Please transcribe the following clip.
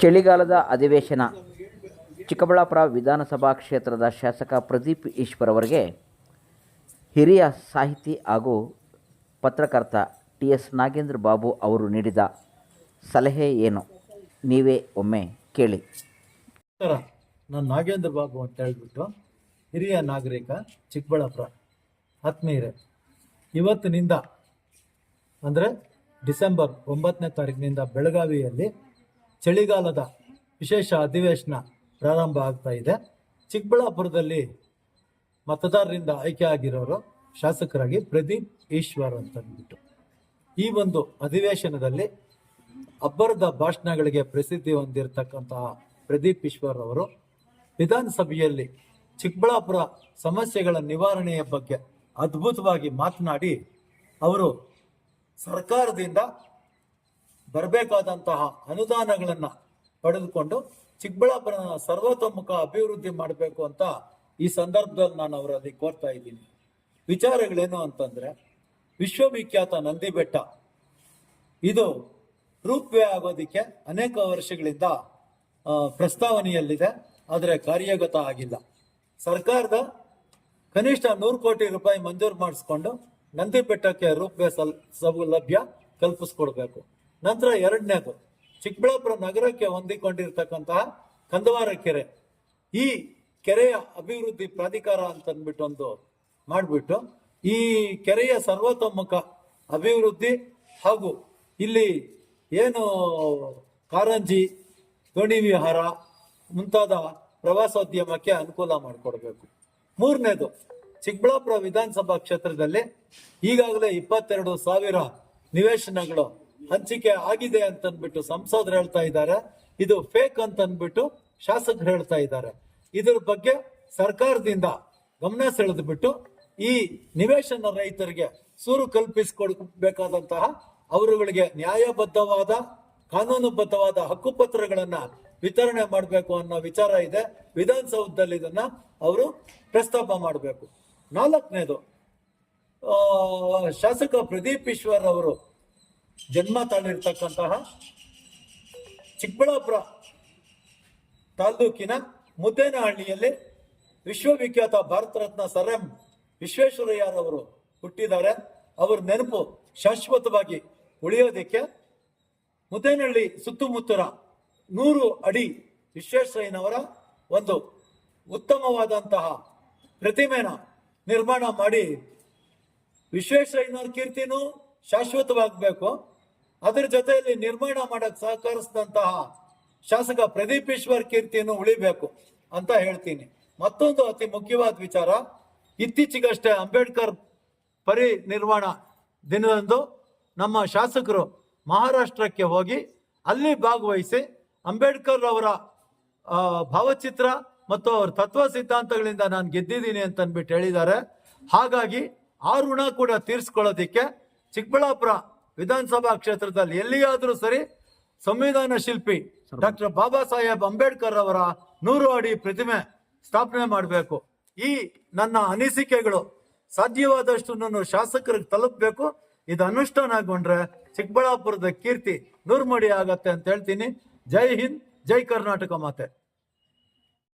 ಚಳಿಗಾಲದ ಅಧಿವೇಶನ ಚಿಕ್ಕಬಳ್ಳಾಪುರ ವಿಧಾನಸಭಾ ಕ್ಷೇತ್ರದ ಶಾಸಕ ಪ್ರದೀಪ್ ಈಶ್ವರ್ ಅವರಿಗೆ ಹಿರಿಯ ಸಾಹಿತಿ ಹಾಗೂ ಪತ್ರಕರ್ತ ಟಿ ಎಸ್ ನಾಗೇಂದ್ರ ಬಾಬು ಅವರು ನೀಡಿದ ಸಲಹೆ ಏನು? ನೀವೇ ಒಮ್ಮೆ ಕೇಳಿ. ನಾನು ನಾಗೇಂದ್ರ ಬಾಬು ಅಂತ ಹೇಳಿಬಿಟ್ಟು ಹಿರಿಯ ನಾಗರಿಕ, ಚಿಕ್ಕಬಳ್ಳಾಪುರ ಆತ್ಮೀಯರೇ. ಇವತ್ತಿನಿಂದ ಅಂದರೆ ಡಿಸೆಂಬರ್ ಒಂಬತ್ತನೇ ತಾರೀಕಿನಿಂದ ಬೆಳಗಾವಿಯಲ್ಲಿ ಚಳಿಗಾಲದ ವಿಶೇಷ ಅಧಿವೇಶನ ಪ್ರಾರಂಭ ಆಗ್ತಾ ಇದೆ. ಚಿಕ್ಕಬಳ್ಳಾಪುರದಲ್ಲಿ ಮತದಾರರಿಂದ ಆಯ್ಕೆ ಆಗಿರೋರು ಶಾಸಕರಾಗಿ ಪ್ರದೀಪ್ ಈಶ್ವರ್ ಅಂತ ಅಂದ್ಬಿಟ್ಟು. ಈ ಒಂದು ಅಧಿವೇಶನದಲ್ಲಿ ಅಬ್ಬರದ ಭಾಷಣಗಳಿಗೆ ಪ್ರಸಿದ್ಧಿ ಹೊಂದಿರತಕ್ಕಂತಹ ಪ್ರದೀಪ್ ಈಶ್ವರ್ ಅವರು ವಿಧಾನಸಭೆಯಲ್ಲಿ ಚಿಕ್ಕಬಳ್ಳಾಪುರ ಸಮಸ್ಯೆಗಳ ನಿವಾರಣೆಯ ಬಗ್ಗೆ ಅದ್ಭುತವಾಗಿ ಮಾತನಾಡಿ ಅವರು ಸರ್ಕಾರದಿಂದ ಬರಬೇಕಾದಂತಹ ಅನುದಾನಗಳನ್ನು ಪಡೆದುಕೊಂಡು ಚಿಕ್ಕಬಳ್ಳಾಪುರನ ಸರ್ವತೋಮುಖ ಅಭಿವೃದ್ಧಿ ಮಾಡಬೇಕು ಅಂತ ಈ ಸಂದರ್ಭದಲ್ಲಿ ನಾನು ಅವರಲ್ಲಿ ಕೋರ್ತಾ ಇದ್ದೀನಿ. ವಿಚಾರಗಳೇನು ಅಂತಂದ್ರೆ, ವಿಶ್ವವಿಖ್ಯಾತ ನಂದಿ ಬೆಟ್ಟ ಇದು ರೂಪವೇ ಆಗೋದಕ್ಕೆ ಅನೇಕ ವರ್ಷಗಳಿಂದ ಪ್ರಸ್ತಾವನೆಯಲ್ಲಿದೆ, ಆದರೆ ಕಾರ್ಯಗತ ಆಗಿಲ್ಲ. ಸರ್ಕಾರದ ಕನಿಷ್ಠ ನೂರು ಕೋಟಿ ರೂಪಾಯಿ ಮಂಜೂರು ಮಾಡಿಸ್ಕೊಂಡು ನಂದಿ ಬೆಟ್ಟಕ್ಕೆ ರೂಪವೇ ಸಲ್, ಸೌಲಭ್ಯ ಕಲ್ಪಿಸ್ಕೊಡ್ಬೇಕು. ನಂತರ ಎರಡನೇದು ಚಿಕ್ಕಬಳ್ಳಾಪುರ ನಗರಕ್ಕೆ ಹೊಂದಿಕೊಂಡಿರ್ತಕ್ಕಂತಹ ಕಂದವಾರ ಕೆರೆ. ಈ ಕೆರೆಯ ಅಭಿವೃದ್ಧಿ ಪ್ರಾಧಿಕಾರ ಅಂತ ಅಂದ್ಬಿಟ್ಟು ಒಂದು ಮಾಡಿಬಿಟ್ಟು ಈ ಕೆರೆಯ ಸರ್ವತೋಮುಖ ಅಭಿವೃದ್ಧಿ ಹಾಗೂ ಇಲ್ಲಿ ಏನು ಕಾರಂಜಿ ದೋಣಿ ವಿಹಾರ ಮುಂತಾದ ಪ್ರವಾಸೋದ್ಯಮಕ್ಕೆ ಅನುಕೂಲ ಮಾಡಿಕೊಡ್ಬೇಕು. ಮೂರನೇದು ಚಿಕ್ಕಬಳ್ಳಾಪುರ ವಿಧಾನಸಭಾ ಕ್ಷೇತ್ರದಲ್ಲಿ ಈಗಾಗಲೇ ಇಪ್ಪತ್ತೆರಡು ಸಾವಿರ ನಿವೇಶನಗಳು ಹಂಚಿಕೆ ಆಗಿದೆ ಅಂತ ಅಂದ್ಬಿಟ್ಟು ಸಂಸದರು ಹೇಳ್ತಾ ಇದ್ದಾರೆ. ಇದು ಫೇಕ್ ಅಂತ ಅಂದ್ಬಿಟ್ಟು ಶಾಸಕರು ಹೇಳ್ತಾ ಇದ್ದಾರೆ. ಇದ್ರ ಬಗ್ಗೆ ಸರ್ಕಾರದಿಂದ ಗಮನ ಸೆಳೆದ್ಬಿಟ್ಟು ಈ ನಿವೇಶನ ರೈತರಿಗೆ ಸೂರು ಕಲ್ಪಿಸಿಕೊಡ್ಬೇಕಾದಂತಹ ಅವರುಗಳಿಗೆ ನ್ಯಾಯಬದ್ಧವಾದ, ಕಾನೂನುಬದ್ಧವಾದ ಹಕ್ಕುಪತ್ರಗಳನ್ನ ವಿತರಣೆ ಮಾಡಬೇಕು ಅನ್ನೋ ವಿಚಾರ ಇದೆ. ವಿಧಾನಸೌಧದಲ್ಲಿ ಇದನ್ನ ಅವರು ಪ್ರಸ್ತಾಪ ಮಾಡಬೇಕು. ನಾಲ್ಕನೇದು ಶಾಸಕ ಪ್ರದೀಪ್ ಈಶ್ವರ್ ಅವರು ಜನ್ಮ ತಾಳಿರ್ತಕ್ಕಂತಹ ಚಿಕ್ಕಬಳ್ಳಾಪುರ ತಾಲ್ಲೂಕಿನ ಮುದ್ದೇನಹಳ್ಳಿಯಲ್ಲಿ ವಿಶ್ವವಿಖ್ಯಾತ ಭಾರತ ರತ್ನ ಸರ್ ಎಂ ವಿಶ್ವೇಶ್ವರಯ್ಯರವರು ಹುಟ್ಟಿದ್ದಾರೆ. ಅವರ ನೆನಪು ಶಾಶ್ವತವಾಗಿ ಉಳಿಯೋದಕ್ಕೆ ಮುದ್ದೇನಹಳ್ಳಿ ಸುತ್ತಮುತ್ತರ ನೂರು ಅಡಿ ವಿಶ್ವೇಶ್ವರಯ್ಯನವರ ಒಂದು ಉತ್ತಮವಾದಂತಹ ಪ್ರತಿಮೆನ ನಿರ್ಮಾಣ ಮಾಡಿ ವಿಶ್ವೇಶ್ವರಯ್ಯನವರ ಕೀರ್ತಿನೂ ಶಾಶ್ವತವಾಗಬೇಕು. ಅದರ ಜೊತೆಯಲ್ಲಿ ನಿರ್ಮಾಣ ಮಾಡಕ್ಕೆ ಸಹಕರಿಸಿದಂತಹ ಶಾಸಕ ಪ್ರದೀಪ್ ಈಶ್ವರ್ ಕೀರ್ತಿಯನ್ನು ಉಳಿಬೇಕು ಅಂತ ಹೇಳ್ತೀನಿ. ಮತ್ತೊಂದು ಅತಿ ಮುಖ್ಯವಾದ ವಿಚಾರ, ಇತ್ತೀಚೆಗಷ್ಟೇ ಅಂಬೇಡ್ಕರ್ ಪರಿನಿರ್ವಾಣ ದಿನದಂದು ನಮ್ಮ ಶಾಸಕರು ಮಹಾರಾಷ್ಟ್ರಕ್ಕೆ ಹೋಗಿ ಅಲ್ಲಿ ಭಾಗವಹಿಸಿ ಅಂಬೇಡ್ಕರ್ ಅವರ ಭಾವಚಿತ್ರ ಮತ್ತು ಅವರ ತತ್ವ ಸಿದ್ಧಾಂತಗಳಿಂದ ನಾನು ಗೆದ್ದಿದ್ದೀನಿ ಅಂತ ಅಂದ್ಬಿಟ್ಟು ಹೇಳಿದ್ದಾರೆ. ಹಾಗಾಗಿ ಆ ಋಣ ಕೂಡ ತೀರಿಸ್ಕೊಳ್ಳೋದಿಕ್ಕೆ ಚಿಕ್ಕಬಳ್ಳಾಪುರ ವಿಧಾನಸಭಾ ಕ್ಷೇತ್ರದಲ್ಲಿ ಎಲ್ಲಿಯಾದರೂ ಸರಿ ಸಂವಿಧಾನ ಶಿಲ್ಪಿ ಡಾಕ್ಟರ್ ಬಾಬಾ ಸಾಹೇಬ್ ಅಂಬೇಡ್ಕರ್ ಅವರ ನೂರು ಅಡಿ ಪ್ರತಿಮೆ ಸ್ಥಾಪನೆ ಮಾಡಬೇಕು. ಈ ನನ್ನ ಅನಿಸಿಕೆಗಳು ಸಾಧ್ಯವಾದಷ್ಟು ನಾನು ಶಾಸಕರಿಗೆ ತಲುಪಬೇಕು. ಇದು ಅನುಷ್ಠಾನಗೊಂಡ್ರೆ ಚಿಕ್ಕಬಳ್ಳಾಪುರದ ಕೀರ್ತಿ ನೂರ್ಮಡಿ ಆಗತ್ತೆ ಅಂತ ಹೇಳ್ತೀನಿ. ಜೈ ಹಿಂದ್ ಜೈ ಕರ್ನಾಟಕ ಮಾತೆ.